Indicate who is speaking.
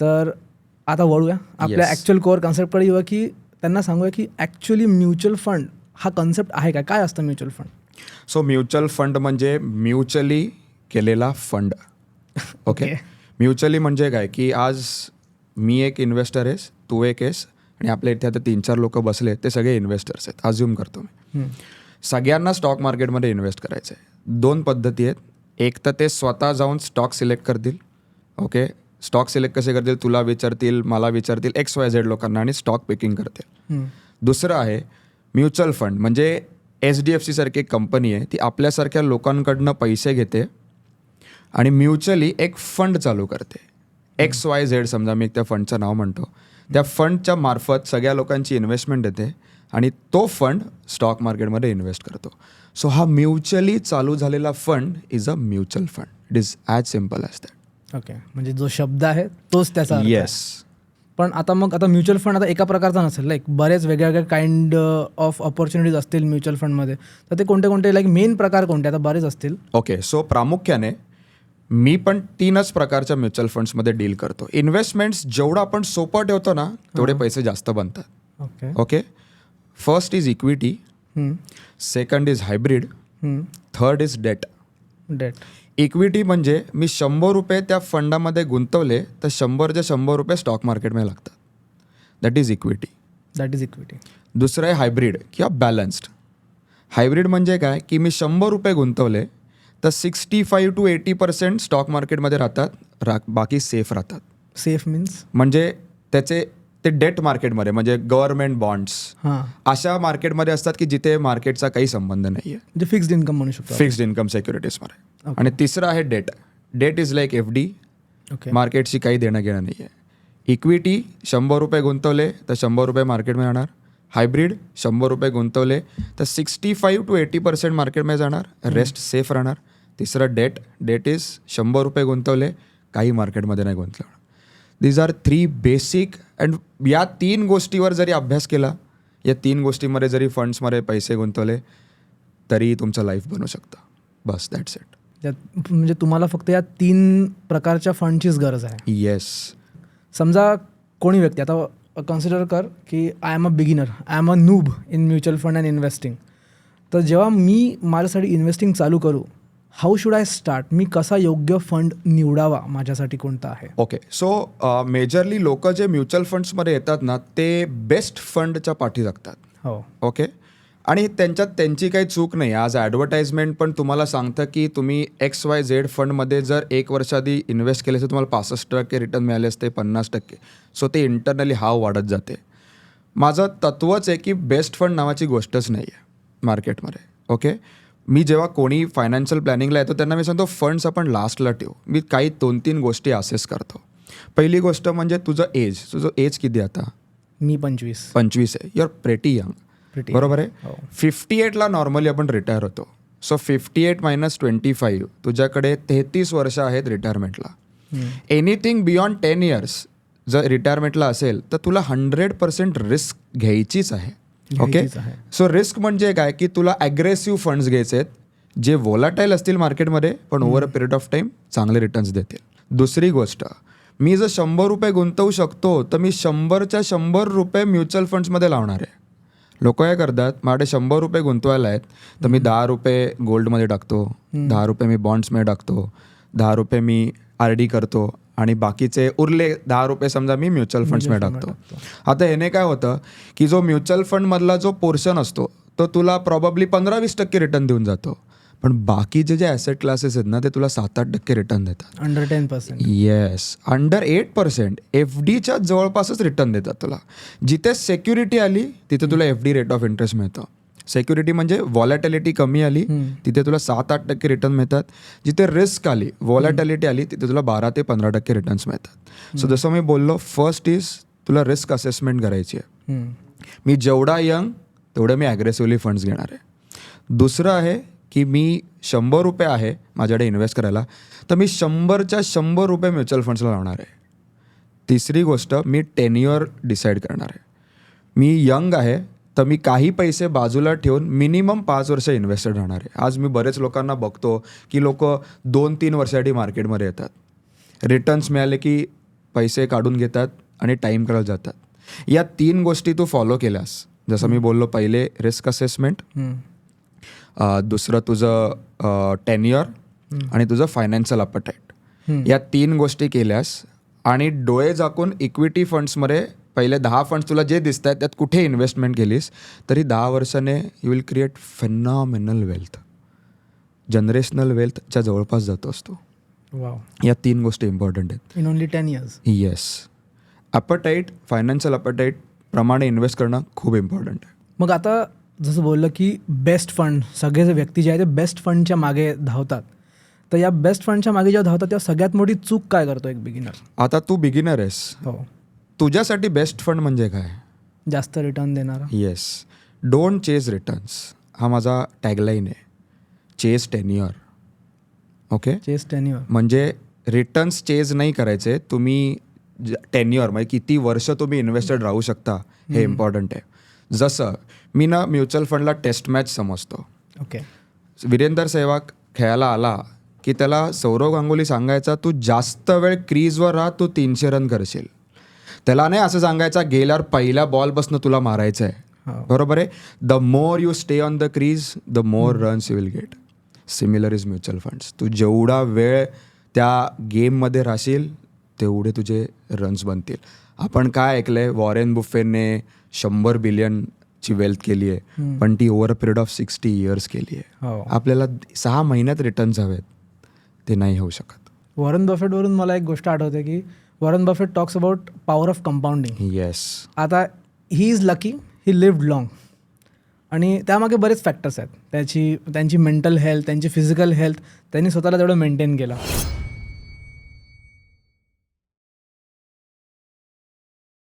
Speaker 1: तर आता वळूया. आपल्या. ॲक्च्युअल कोअर कन्सेप्टकडे येऊया की त्यांना सांगूया की ॲक्च्युली म्युच्युअल फंड हा कन्सेप्ट आहे का? काय असतं mutual fund
Speaker 2: so mutual fund म्हणजे म्युच्युअली केलेला फंड ओके. म्युच्युअली म्हणजे काय? की आज मी एक इन्व्हेस्टर आहेस तू एक आहेस आणि आपल्या इथे आता तीन चार लोक बसले ते सगळे इन्व्हेस्टर्स आहेत. अज्युम करतो मी. सगळ्यांना स्टॉक मार्केटमध्ये इन्व्हेस्ट करायचं आहे दोन पद्धती आहेत. एक तर ते स्वतः जाऊन स्टॉक सिलेक्ट करतील. ओके स्टॉक सिलेक्ट कसे करतील तुला विचारतील मला विचारतील एक्स वाय झेड लोकांना आणि स्टॉक पिकिंग करतील. दुसरं आहे म्युच्युअल फंड म्हणजे एच डी एफ सीसारखी एक कंपनी आहे ती आपल्यासारख्या लोकांकडनं पैसे घेते आणि म्युच्युअली एक फंड चालू करते. एक्स वाय झेड समजा मी त्या फंडचं नाव म्हणतो. त्या फंडच्या मार्फत सगळ्या लोकांची इन्व्हेस्टमेंट येते आणि तो फंड स्टॉक मार्केटमध्ये इन्व्हेस्ट करतो. सो हा म्युच्युअली चालू झालेला fund is a mutual fund. It is as simple as that
Speaker 1: okay म्हणजे जो शब्द आहे तोच त्याचा.
Speaker 2: येस
Speaker 1: पण आता मग आता म्युच्युअल फंड आता एका प्रकारचा नसेल लाईक बरेच वेगळ्या वेगळ्या काइंड ऑफ ऑपॉर्च्युनिटीज असतील म्युच्युअल फंडमध्ये. तर ते कोणते कोणते लाईक मेन प्रकार कोणते? आता बरेच असतील.
Speaker 2: ओके सो प्रामुख्याने मी पण तीनच प्रकारच्या म्युच्युअल फंड्समध्ये डील करतो. इन्व्हेस्टमेंट्स जेवढं आपण सोपं ठेवतो ना तेवढे पैसे जास्त बनतात.
Speaker 1: Okay
Speaker 2: okay first is equity second is hybrid third is debt
Speaker 1: debt
Speaker 2: equity म्हणजे मी शंभर रुपये त्या फंडामध्ये गुंतवले तर शंभरचे शंभर रुपये स्टॉक मार्केटमध्ये लागतात. That is equity
Speaker 1: that is equity
Speaker 2: दुसरं आहे हायब्रिड किंवा बॅलन्स्ड हायब्रिड म्हणजे काय? की मी शंभर रुपये गुंतवले तर sixty five to eighty percent stock मार्केटमध्ये राहतात रा बाकी सेफ राहतात.
Speaker 1: सेफ मीन्स
Speaker 2: म्हणजे त्याचे ते डेट मार्केटमध्ये म्हणजे गव्हर्नमेंट बॉन्ड्स
Speaker 1: हां.
Speaker 2: अशा मार्केटमध्ये असतात की जिथे मार्केटचा काही संबंध नाही आहे
Speaker 1: फिक्स्ड इन्कम म्हणू शकतो
Speaker 2: फिक्स्ड इन्कम सिक्युरिटीजमध्ये. आणि तिसरं आहे debt debt is like F D
Speaker 1: okay
Speaker 2: मार्केटशी काही देणं घेणं नाही आहे इक्विटी शंभर रुपये गुंतवले तर शंभर रुपये मार्केटमध्ये जाणार. हायब्रिड शंभर रुपये गुंतवले तर sixty five to eighty percent मार्केटमध्ये जाणार. रेस्ट सेफ राहणार. तिसरं डेट डेट इज शंभर रुपये गुंतवले काही मार्केटमध्ये नाही गुंतवणार these are three basic and या तीन गोष्टीवर जरी अभ्यास केला या तीन गोष्टीमध्ये जरी फंड्समध्ये पैसे गुंतवले तरी तुमचं लाईफ बनू शकतं. बस दॅट्स इट
Speaker 1: त्यात म्हणजे तुम्हाला फक्त या तीन प्रकारच्या फंडचीच गरज आहे.
Speaker 2: येस
Speaker 1: समजा कोणी व्यक्ती आता कन्सिडर कर की I am a beginner I am a noob in mutual fund and investing तर जेव्हा मी माझ्यासाठी इन्व्हेस्टिंग चालू करू हाऊ शुड आय स्टार्ट मी कसा योग्य फंड निवडावा माझ्यासाठी कोणता आहे?
Speaker 2: ओके सो मेजरली लोक जे म्युच्युअल फंड्समध्ये येतात ना ते बेस्ट फंडच्या पाठी लागतात.
Speaker 1: हो.
Speaker 2: ओके आणि त्यांच्यात त्यांची काही चूक नाही. आज ॲडव्हर्टाइजमेंट पण तुम्हाला सांगतं की तुम्ही एक्स वाय झेड फंडमध्ये जर एक वर्षाआधी इन्व्हेस्ट केले तर तुम्हाला पासष्ट टक्के रिटर्न मिळाले असते पन्नास टक्के. सो ते इंटरनली हाव वाढत जाते. माझं तत्वच आहे की बेस्ट फंड नावाची गोष्टच नाही आहे मार्केटमध्ये ओके मी जेव्हा कोणी फायनान्शियल प्लॅनिंगला येतो त्यांना मी सांगतो फंड्स आपण लास्टला ठेवू. मी काही दोन तीन गोष्टी असेस करतो. पहिली गोष्ट म्हणजे तुझं एज तुझं एज किती आता?
Speaker 1: मी पंचवीस.
Speaker 2: पंचवीस आहे. युअर प्रेटी यंग
Speaker 1: Pretty
Speaker 2: बरोबर
Speaker 1: हो.
Speaker 2: आहे फिफ्टी एटला नॉर्मली आपण रिटायर होतो. So fifty eight minus twenty five तुझ्याकडे तेहतीस वर्ष आहेत रिटायरमेंटला एनिथिंग बियॉन्ड टेन इयर्स जर रिटायरमेंटला असेल तर तुला हंड्रेड पर्सेंट रिस्क घ्यायचीच आहे. ओके. सो रिस्क म्हणजे काय? की तुला ॲग्रेसिव्ह फंड्स घ्यायचे आहेत जे वोलाटाईल असतील मार्केटमध्ये पण over a period of time चांगले रिटर्न्स देतील. दुसरी गोष्ट मी जर शंभर रुपये गुंतवू शकतो तर मी शंभरच्या शंभर रुपये म्युच्युअल फंड्समध्ये लावणार आहे. लोक काय करतात माझ्याकडे शंभर रुपये गुंतवायला आहेत तर मी दहा रुपये गोल्डमध्ये टाकतो दहा रुपये मी बॉन्ड्समध्ये टाकतो दहा रुपये मी आर डी करतो आणि बाकीचे उरले दहा रुपये समजा मी म्युच्युअल फंड्समध्ये टाकतो. आता ह्याने काय होतं की जो म्युच्युअल फंडमधला जो पोर्शन असतो तो तुला प्रॉबब्ली पंधरा वीस टक्के रिटर्न देऊन जातो. पण बाकीचे जे ॲसेट क्लासेस आहेत ना ते तुला सात आठ टक्के रिटर्न देतात.
Speaker 1: Under ten percent
Speaker 2: yes under eight percent F डीच्या जवळपासच रिटर्न देतात तुला. जिथे सेक्युरिटी आली तिथे तुला F D rate of interest मिळतं. सेक्युरिटी म्हणजे व्हॉलॅटिलिटी कमी आली तिथे तुला सात आठ टक्के रिटर्न मिळतात. जिथे रिस्क आली व्हॉलॅटिलिटी आली तिथे तुला बारा ते पंधरा टक्के रिटर्न्स मिळतात. सो जसं मी बोललो फर्स्ट इज तुला रिस्क असेसमेंट करायची आहे. मी जेवढा यंग तेवढं मी ॲग्रेसिव्हली फंड्स घेणार आहे. दुसरं आहे की मी शंभर रुपये आहे माझ्याकडे इन्व्हेस्ट करायला तर मी शंभरच्या शंभर रुपये म्युच्युअल फंड्सला लावणार आहे. तिसरी गोष्ट मी टेन्युअर डिसाईड करणार आहे. मी यंग आहे तर मी काही पैसे बाजूला ठेवून मिनिमम पाच वर्ष इन्व्हेस्टेड राहणार आहे. आज मी बरेच लोकांना बघतो की लोक दोन तीन वर्षासाठी मार्केटमध्ये येतात. रिटर्न्स मिळाले की पैसे काढून घेतात आणि टाईम करत जातात. या तीन गोष्टी तू फॉलो केल्यास जसं मी बोललो पहिले रिस्क असेसमेंट दुसरं तुझं टेन्युअर आणि तुझं फायनान्शियल अपटाईट. या तीन गोष्टी केल्यास आणि डोळे झाकून इक्विटी फंड्समध्ये पहिले दहा फंड्स तुला जे दिसत आहेत त्यात कुठे इन्व्हेस्टमेंट केलीस तरी दहा वर्षाने you will create phenomenal wealth generational वेल्थच्या जवळपास जातो असतो.
Speaker 1: वाव
Speaker 2: या तीन गोष्टी इम्पॉर्टंट आहेत.
Speaker 1: In only ten years
Speaker 2: yes aptitude financial aptitude प्रमाणे इन्व्हेस्ट करणं खूप इम्पॉर्टंट आहे.
Speaker 1: मग आता जसं बोललं की बेस्ट फंड सगळे जे व्यक्ती जे आहे ते बेस्ट फंडच्या मागे धावतात. तर या बेस्ट फंडच्या मागे जेव्हा धावतात तेव्हा सगळ्यात मोठी चूक काय करतो एक बिगिनर
Speaker 2: आता तू बिगिनर आहेस.
Speaker 1: हो.
Speaker 2: तुझ्यासाठी बेस्ट फंड म्हणजे काय?
Speaker 1: जास्त रिटर्न देणारा.
Speaker 2: येस डोंट चेज रिटर्न्स हा माझा टॅगलाईन आहे. Chase tenure okay
Speaker 1: chase tenure
Speaker 2: म्हणजे रिटर्न्स चेज नाही करायचे. तुम्ही टेन्युअर म्हणजे किती वर्ष तुम्ही इन्व्हेस्टेड राहू शकता हे इम्पॉर्टंट आहे. जसं मी ना म्युच्युअल फंडला टेस्ट मॅच समजतो.
Speaker 1: ओके.
Speaker 2: वीरेंदर सेहवाग खेळायला आला की त्याला सौरव गांगुली सांगायचा तू जास्त वेळ क्रीजवर राहा तू तीनशे रन करशील. त्याला नाही असं सांगायचा गेल्यावर पहिल्या बॉलपासून तुला मारायचं आहे
Speaker 1: हो.
Speaker 2: बरोबर आहे? The more you stay on the crease the more runs you will get similar is mutual funds तू जेवढा वेळ त्या गेममध्ये राहशील तेवढे तुझे रन्स बनतील. आपण काय ऐकलंय? वॉरेन बुफेने शंभर बिलियनची वेल्थ केली आहे पण ती over a period of sixty years केली आहे.
Speaker 1: हो.
Speaker 2: आपल्याला सहा महिन्यात रिटर्न्स हवेत. ते नाही होऊ शकत.
Speaker 1: वॉरन बफेटवरून मला एक गोष्ट आठवते की Warren Buffett talks about power of compounding
Speaker 2: yes
Speaker 1: आता he is lucky he lived long आणि त्यामागे बरेच फॅक्टर्स आहेत. त्याची त्यांची मेंटल हेल्थ त्यांची फिजिकल हेल्थ त्यांनी स्वतःला तेवढं मेंटेन केलं.